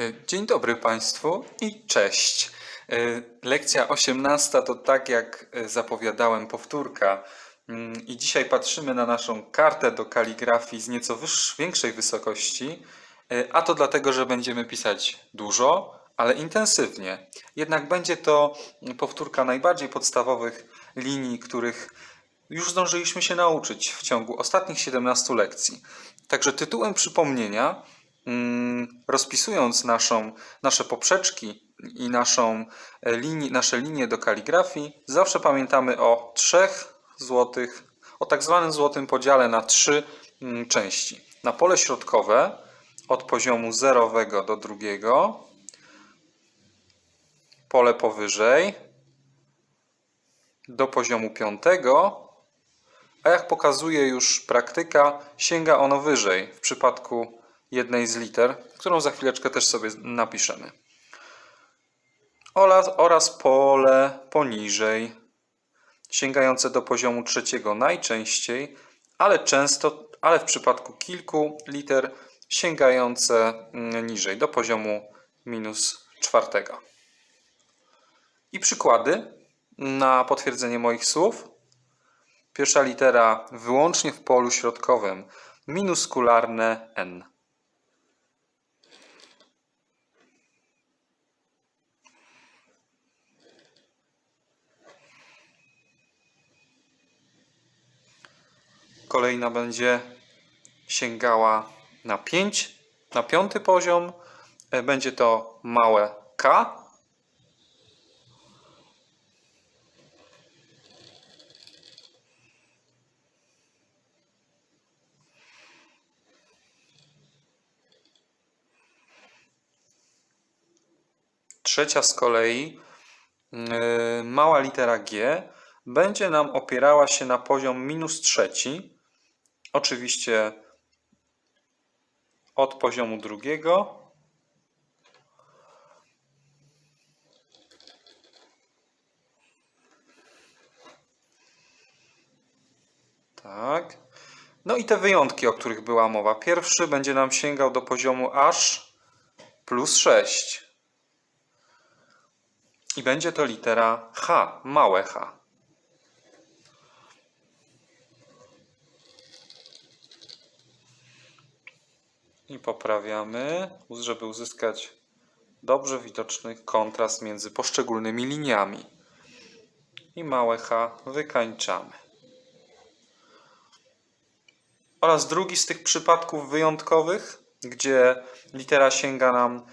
E, Dzień dobry Państwu i cześć. E, Lekcja 18 to tak jak e, zapowiadałem powtórka. Mm, I dzisiaj patrzymy na naszą kartę do kaligrafii z nieco wyższ, większej wysokości, a to dlatego, że będziemy pisać dużo, ale intensywnie. Jednak będzie to powtórka najbardziej podstawowych linii, których już zdążyliśmy się nauczyć w ciągu ostatnich 17 lekcji. Także tytułem przypomnienia, rozpisując naszą, nasze poprzeczki i naszą e, lini, nasze linie do kaligrafii, zawsze pamiętamy o trzech złotych, o tak zwanym złotym podziale na trzy mm, części. Na pole środkowe od poziomu zerowego do drugiego, pole powyżej do poziomu piątego, a jak pokazuje już praktyka, sięga ono wyżej w przypadku jednej z liter, którą za chwileczkę też sobie napiszemy. Oraz, pole poniżej, sięgające do poziomu trzeciego najczęściej, ale często, ale w przypadku kilku liter sięgające mm, niżej, do poziomu minus czwartego. I przykłady na potwierdzenie moich słów. Pierwsza litera wyłącznie w polu środkowym minuskularne n. Kolejna będzie sięgała na 5, na piąty poziom. E, Będzie to małe k. Trzecia z kolei, yy, mała litera G, będzie nam opierała się na poziom minus trzeci. Oczywiście od poziomu drugiego. Tak. No i te wyjątki, o których była mowa. Pierwszy będzie nam sięgał do poziomu aż plus 6. I będzie to litera H, małe h. I poprawiamy, żeby uzyskać dobrze widoczny kontrast między poszczególnymi liniami. I małe h wykańczamy. Oraz drugi z tych przypadków wyjątkowych, gdzie litera sięga nam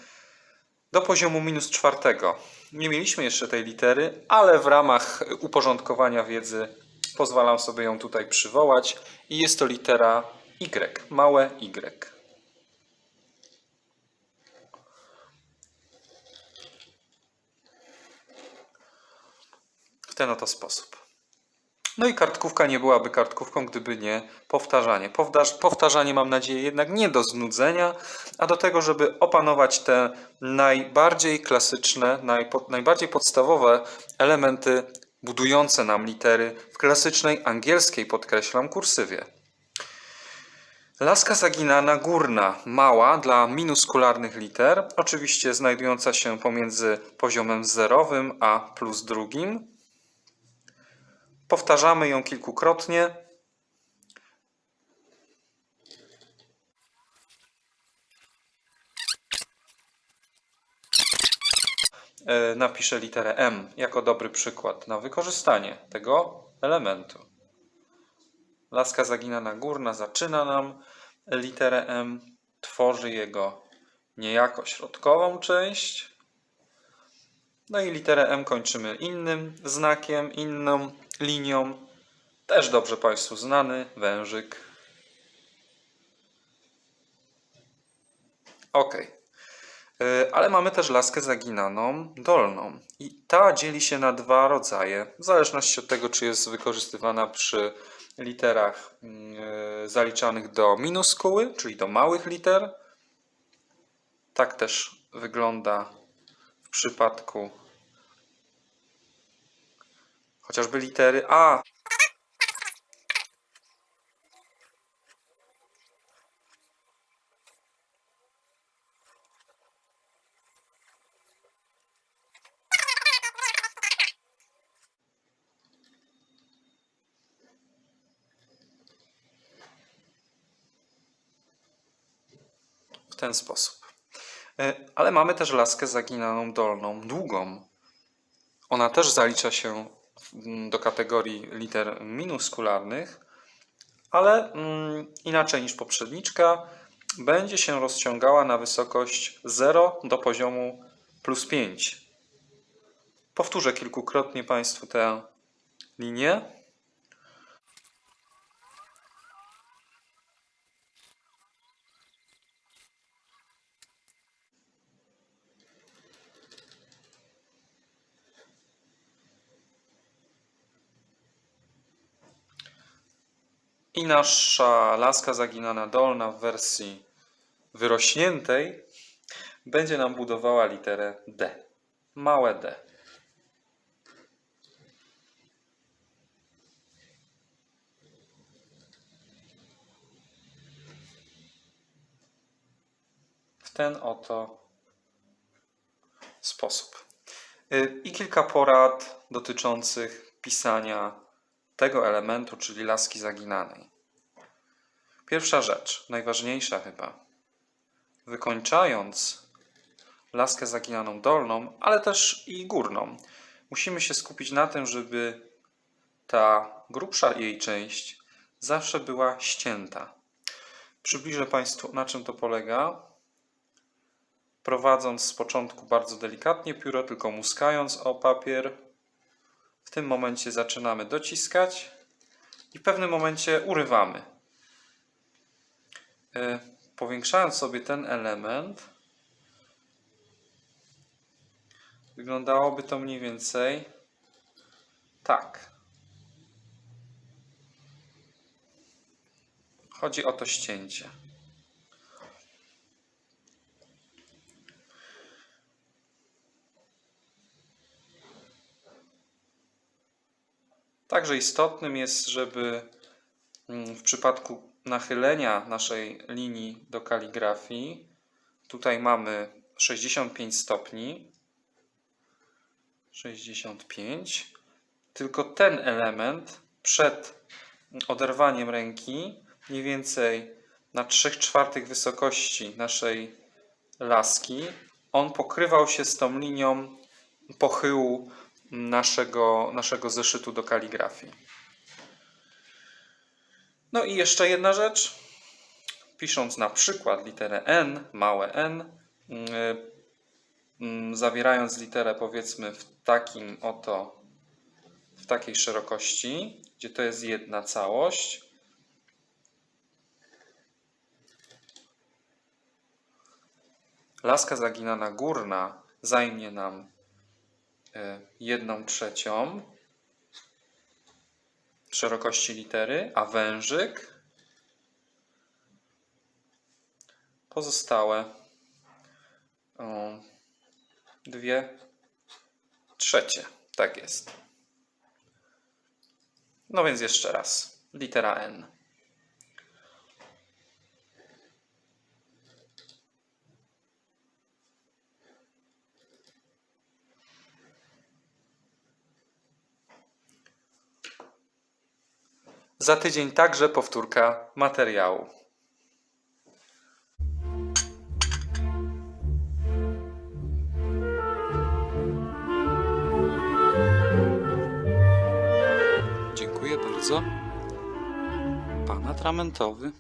do poziomu minus czwartego. Nie mieliśmy jeszcze tej litery, ale w ramach uporządkowania wiedzy pozwalam sobie ją tutaj przywołać i jest to litera Y, małe Y. ten oto sposób. No i kartkówka nie byłaby kartkówką, gdyby nie powtarzanie. Powtarz, powtarzanie mam nadzieję jednak nie do znudzenia, a do tego, żeby opanować te najbardziej klasyczne, najpo, najbardziej podstawowe elementy budujące nam litery w klasycznej angielskiej, podkreślam, kursywie. Laska zaginana górna, mała dla minuskularnych liter, oczywiście znajdująca się pomiędzy poziomem zerowym a plus drugim, Powtarzamy ją kilkukrotnie. E, Napiszę literę M jako dobry przykład na wykorzystanie tego elementu. Laska zaginana górna zaczyna nam literę M, tworzy jego niejako środkową część. No i literę M kończymy innym znakiem, inną linią. Też dobrze Państwu znany wężyk. Ok. Ale mamy też laskę zaginaną dolną. I ta dzieli się na dwa rodzaje, w zależności od tego, czy jest wykorzystywana przy literach yy, zaliczanych do minuskuły, czyli do małych liter. Tak też wygląda w przypadku Chociażby litery A. W ten sposób. E, ale mamy też laskę zaginaną dolną, długą. Ona też zalicza się do kategorii liter minuskularnych, ale mm, inaczej niż poprzedniczka, będzie się rozciągała na wysokość 0 do poziomu plus 5. Powtórzę kilkukrotnie Państwu tę linię. I nasza laska zaginana dolna w wersji wyrośniętej będzie nam budowała literę D. Małe D. W ten oto sposób. Y, I kilka porad dotyczących pisania tego elementu, czyli laski zaginanej. Pierwsza rzecz, najważniejsza chyba. Wykończając laskę zaginaną dolną, ale też i górną, musimy się skupić na tym, żeby ta grubsza jej część zawsze była ścięta. Przybliżę Państwu, na czym to polega. Prowadząc z początku bardzo delikatnie pióro, tylko muskając o papier, w tym momencie zaczynamy dociskać i w pewnym momencie urywamy. E, Powiększając sobie ten element, wyglądałoby to mniej więcej tak. Chodzi o to ścięcie. Także istotnym jest, żeby mm, w przypadku nachylenia naszej linii do kaligrafii, tutaj mamy 65 stopni, 65, tylko ten element przed oderwaniem ręki, mniej więcej na 3 czwartych wysokości naszej laski, on pokrywał się z tą linią pochyłu naszego, naszego zeszytu do kaligrafii. No i jeszcze jedna rzecz. Pisząc na przykład literę N, małe n, mm, mm, zawierając literę powiedzmy w takim oto, w takiej szerokości, gdzie to jest jedna całość, laska zaginana górna zajmie nam jedną trzecią szerokości litery, a wężyk pozostałe dwie trzecie. Tak jest. No więc jeszcze raz. Litera N. Za tydzień także powtórka materiału. Dziękuję bardzo. Pan atramentowy.